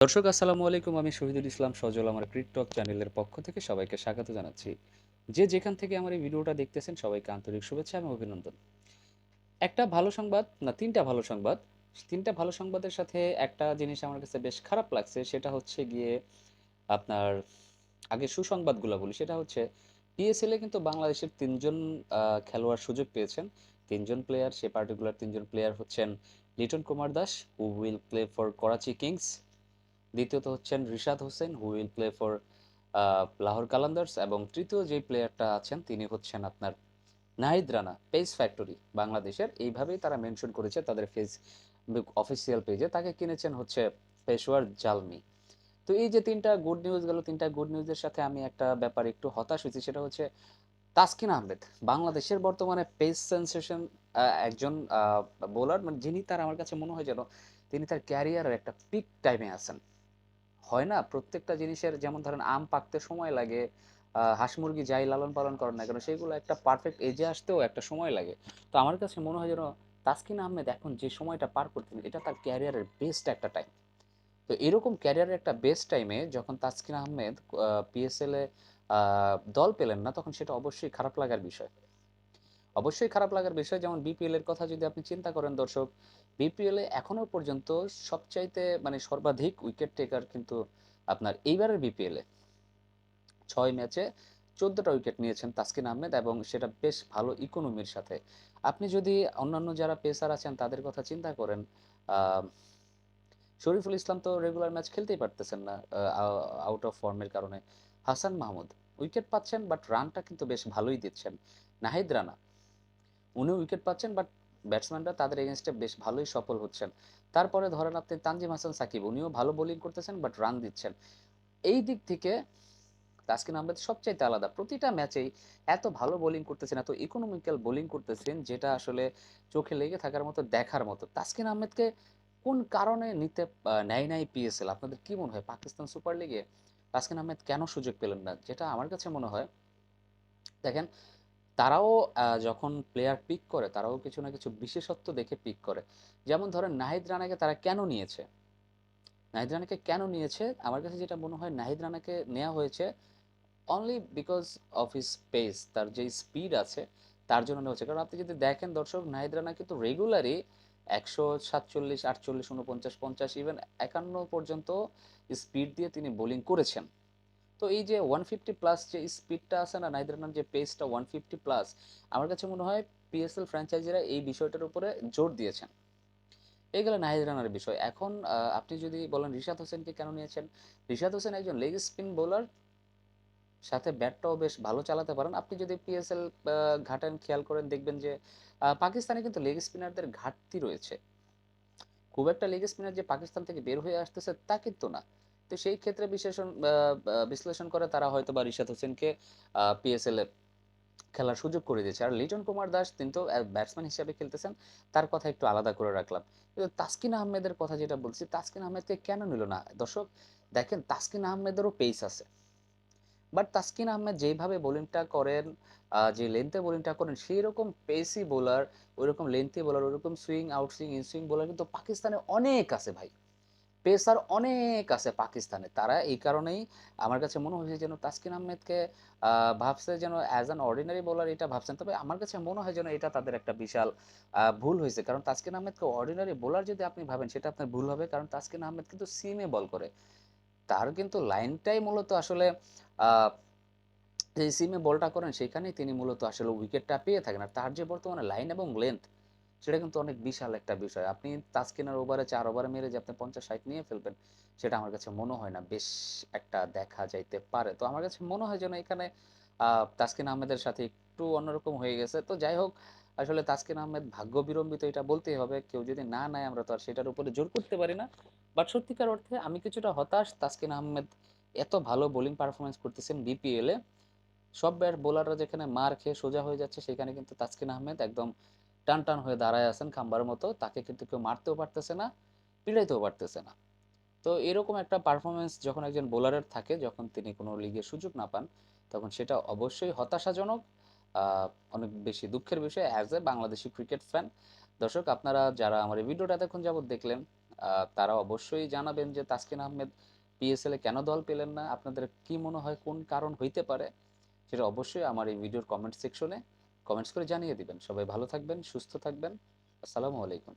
দর্শক, আসসালামু আলাইকুম। আমি শহীদুল ইসলাম সজল, আমার ক্রিকটক চ্যানেলের পক্ষ থেকে সবাইকে স্বাগত জানাচ্ছি। যে যেখান থেকে আমার এই ভিডিওটা দেখতেছেন, সবাইকে আন্তরিক শুভেচ্ছা এবং অভিনন্দন। একটা ভালো সংবাদ, না, তিনটা ভালো সংবাদ। তিনটা ভালো সংবাদের সাথে একটা জিনিস আমার কাছে বেশ খারাপ লাগছে, সেটা হচ্ছে গিয়ে আপনার আগে সুসংবাদগুলো বলি। সেটা হচ্ছে পিএসএল এ কিন্তু বাংলাদেশের তিনজন খেলোয়াড় সুযোগ পেয়েছেন। তিনজন প্লেয়ার সে পার্টিকুলার তিনজন প্লেয়ার হচ্ছেন Liton Kumar Das who will play for Karachi kings দ্বিতীয়ত হচ্ছেন Rishad Hossain who will play for Lahore Qalandars এবং তৃতীয় যে প্লেয়ারটা আছেন তিনি হচ্ছেন আপনার নাহিদ রানা পেস ফ্যাক্টরি বাংলাদেশের। এইভাবেই তারা মেনশন করেছে তাদের ফেস অফিসিয়াল পেজে তাকে কিনেছেন হচ্ছে পেশোয়ার জালমি। তো এই যে তিনটা গুড নিউজ গেল, তিনটা গুড নিউজের সাথে আমি একটা ব্যাপার একটু হতাশ হয়েছি, সেটা হচ্ছে তাসকিন আহমেদ, বাংলাদেশের বর্তমানে পেস সেন্সেশন একজন বোলার মানে যিনি তার আমার কাছে মনে হয় যেন তিনি তার ক্যারিয়ারের একটা পিক টাইমে আছেন। হয় না? প্রত্যেকটা জিনিসের যেমন ধরেন আম পাকতে সময় লাগে হাঁস মুরগি যাই লালন পালন করেন না কেন, সেগুলো একটা পারফেক্ট এজে আসতেও একটা সময় লাগে। তো আমার কাছে মনে হয় যেন তাসকিন আহমেদ এখন যে সময়টা পার করতেন, এটা তার ক্যারিয়ারের বেস্ট একটা টাইম তো এরকম ক্যারিয়ারের একটা বেস্ট টাইমে যখন তাসকিন আহমেদ পিএসএল দল পেলেন না, তখন সেটা অবশ্যই খারাপ লাগার বিষয়। অবশ্যই খারাপ লাগার বিষয়, যেমন বিপিএল এর কথা যদি আপনি চিন্তা করেন দর্শক বিপিএল এ এখনও পর্যন্ত সবচাইতে মানে সর্বাধিক উইকেট টেকার কিন্তু আপনার এইবারের বিপিএল এ। ছয় ম্যাচে চোদ্দটা উইকেট নিয়েছেন তাসকিন আহমেদ এবং সেটা বেশ ভালো ইকোনমির সাথে। আপনি যদি অন্যান্য যারা পেসার আছেন তাদের কথা চিন্তা করেন শরীফুল ইসলাম তো রেগুলার ম্যাচ খেলতেই পারতেছেন না আউট অফ ফর্মের কারণে। হাসান মাহমুদ উইকেট পাচ্ছেন বাট রানটা কিন্তু বেশ ভালোই দিচ্ছেন। নাহিদ রানা উনিও উইকেট পাচ্ছেন বাট ব্যাটসম্যানরা তাদের এগেনস্টে বেশ ভালোই সফল হচ্ছেন। তারপরে ধরেন আপনি তানজিম হাসান সাকিব, উনিও ভালো বোলিং করতেছেন বাট রান দিচ্ছেন। এই দিক থেকে তাসকিন আহমেদ সবচাইতে আলাদা। প্রতিটা ম্যাচেই এত ভালো বোলিং করতেছেন, এত ইকোনমিক্যাল বোলিং করতেছেন, যেটা আসলে চোখে লেগে থাকার মতো, দেখার মতো। তাসকিন আহমেদকে কোন কারণে নিতে নেয় নাই পিএসএল আপনাদের কি মনে হয়? পাকিস্তান সুপার লিগে তাসকিন আহমেদ কেন সুযোগ পেলেন না? যেটা আমার কাছে মনে হয়, দেখেন তারাও যখন প্লেয়ার পিক করে, তারাও কিছু না কিছু বিশেষত্ব দেখে পিক করে। যেমন ধরেন নাহিদ রানাকে তারা কেন নিয়েছে? নাহিদ রানাকে কেন নিয়েছে? আমার কাছে যেটা মনে হয় নাহিদ রানাকে নেওয়া হয়েছে only because of his space তার যে স্পিড আছে, তার জন্য নেওয়া হচ্ছে কারণ আপনি যদি দেখেন দর্শক, নাহিদ রানা কিন্তু রেগুলারই একশো সাতচল্লিশ, আটচল্লিশ, উনপঞ্চাশ, পঞ্চাশ ইভেন একান্ন পর্যন্ত স্পিড দিয়ে তিনি বোলিং করেছেন। তো এই যে ওয়ান ফিফটি প্লাস যে স্পিডটা আছে না নাহিদ রানার যে পেসটা ওয়ান ফিফটি প্লাস আমার কাছে মনে হয় পিএসএল ফ্র্যাঞ্চাইজিরা এই বিষয়টার উপরে জোর দিয়েছেন। এই গেল নাহিদ রানার বিষয়। এখন আপনি যদি বলেন রিশাদ হোসেনকে কেন নিয়েছেন? রিশাদ হোসেন একজন লেগ স্পিন বোলার সাথে ব্যাটটাও বেশ ভালো চালাতে পারেন। আপনি যদি পিএসএল ঘাটান, খেয়াল করেন, দেখবেন যে পাকিস্তানে কিন্তু লেগ স্পিনারদের ঘাটতি রয়েছে। খুব একটা লেগ স্পিনার যে পাকিস্তান থেকে বের হয়ে আসতেছে, তা কিন্তু না। তো সেই ক্ষেত্রে বিশ্লেষণ বিশ্লেষণ করে তারা হয়তো বা রিশাদ হোসেনকে পিএসএল এ খেলার সুযোগ করে দিয়েছে। আর লিটন কুমার দাস তিনি তো ব্যাটসম্যান হিসেবে খেলতেছেন, তার কথা একটু আলাদা করে রাখলাম। কিন্তু তাসকিন আহমেদের কথা যেটা বলছি, তাসকিন আহমেদকে কেন নিল না? দর্শক, দেখেন তাসকিন আহমেদেরও পেস আছে। বাট তাসকিন আহমেদ যেভাবে বোলিংটা করেন যে লেন্থে বোলিংটা করেন সেই রকম পেসি বোলার ওই রকম লেন্থি বোলার ওই রকম swing out swing in swing bowler কিন্তু পাকিস্তানে অনেক আছে ভাই। পেসার অনেক আছে পাকিস্তানে। তারা এই কারণেই আমার কাছে মনে হয়েছে যেন তাসকিন আহমেদকে ভাবছে যেন অ্যাজ অ্যান অর্ডিনারি বোলার এটা ভাবছেন। তবে আমার কাছে মনে হয় যেন এটা তাদের একটা বিশাল ভুল হয়েছে। কারণ তাসকিন আহমেদকে অর্ডিনারি বোলার যদি আপনি ভাবেন, সেটা আপনার ভুল হবে। কারণ তাসকিন আহমেদ কিন্তু সিমে বল করে। তার কিন্তু লাইনটাই মূলত আসলে যে সিমে বলটা করেন, সেখানেই তিনি মূলত আসলে উইকেটটা পেয়ে থাকেন। আর তার যে বর্তমানে লাইন এবং লেন্থ সেটা কিন্তু অনেক বিশাল একটা বিষয়। আপনি তাসকিনের ওভারে চার ওভারে মেরে যে আপনি পঞ্চাশ ষাট নিয়ে ফেলবেন, সেটা আমার কাছে মনে হয় না। বেশ একটা দেখা যাইতে পারে। তো আমার কাছে মনে হয় যেন এখানে তাসকিন আহমেদের সাথে একটু অন্যরকম হয়ে গেছে। তো যাই হোক, আসলে তাসকিন আহমেদ ভাগ্য বিড়ম্বিত এটা বলতেই হবে। কেউ যদি না নেয়, আমরা তো আর সেটার উপরে জোর করতে পারি না। বাট সত্যিকার অর্থে আমি কিছুটা হতাশ। তাসকিন আহমেদ এত ভালো বোলিং পারফরমেন্স করতেছেন বিপিএল। সব ব্যাট বোলাররা যেখানে মার খেয়ে সোজা হয়ে যাচ্ছে, সেখানে কিন্তু তাসকিন আহমেদ একদম টান টান হয়ে দাঁড়ায় আছেন খাম্বার মতো, তাকে কিন্তু কেউ মারতেও পারতেছে না, পিড়াইতেও পারতেছে না। তো এরকম একটা পারফরমেন্স যখন একজন বোলারের থাকে, যখন তিনি কোনো লিগে সুযোগ না পান, তখন সেটা অবশ্যই হতাশাজনক অনেক বেশি দুঃখের বিষয় as a Bangladeshi cricket fan দর্শক, আপনারা যারা আমার এই ভিডিওটা এতক্ষণ যাবত দেখলেন তারা অবশ্যই জানাবেন যে তাসকিন আহমেদ পিএসএলে কেন দল পেলেন না, আপনাদের কি মনে হয় কোন কারণ হইতে পারে, সেটা অবশ্যই আমার এই ভিডিওর কমেন্ট সেকশনে কমেন্টস করে জানিয়ে দিবেন। সবাই ভালো থাকবেন সুস্থ থাকবেন। আসসালামু আলাইকুম।